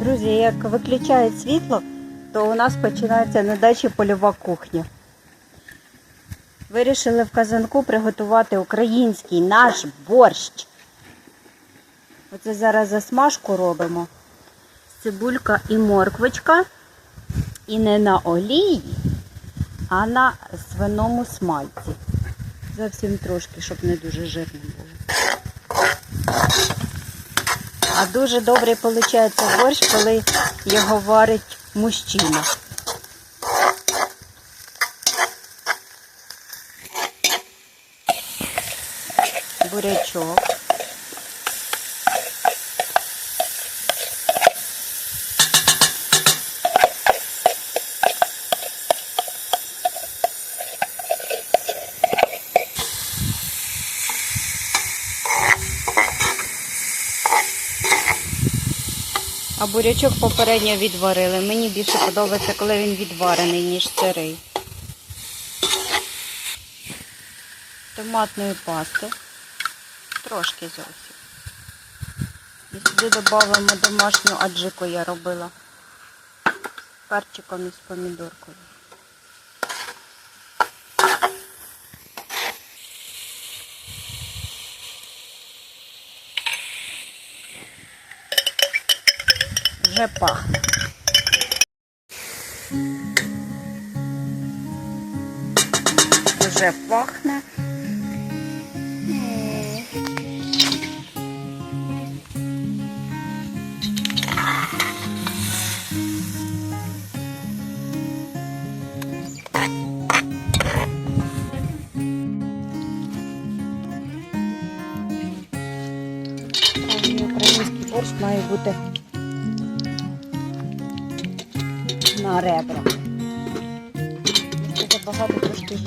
Друзі, як виключають світло, то у нас починається на дачі польова кухня. Вирішили в казанку приготувати український наш борщ. Оце зараз засмажку робимо. Цибулька і морквочка. І не на олії, а на свиному смальці. Зовсім трошки, щоб не дуже жирним було. А дуже добрий виходить борщ, коли його варить мужчина. Бурячок. А бурячок попередньо відварили. Мені більше подобається, коли він відварений, ніж сирий. Томатної пасти. Трошки зовсім. І сюди додамо домашню аджику я робила. Перчиком і з помідоркою. Вже пахне. Вже пахне. Український має бути на ребра. Це забагато трошки.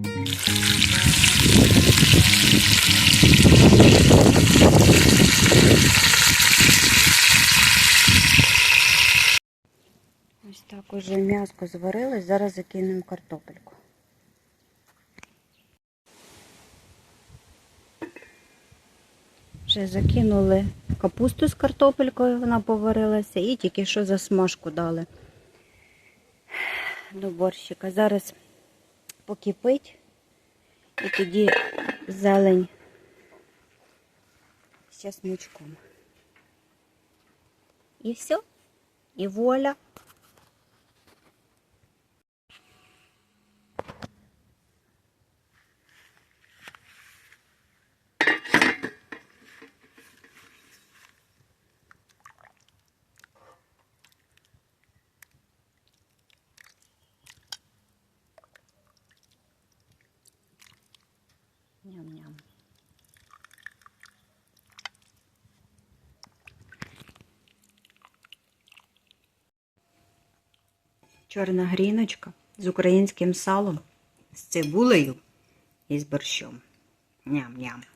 Ось так уже м'яско зварилось, зараз закинемо картопельку. Вже закинули капусту з картопелькою, вона поварилася, і тільки що засмажку дали до борщика. Зараз покипить і тоді зелень з чесночком. І все. І воля. Ням-ням. Чорна гріночка з українським салом, з цибулею і з борщом. Ням-ням.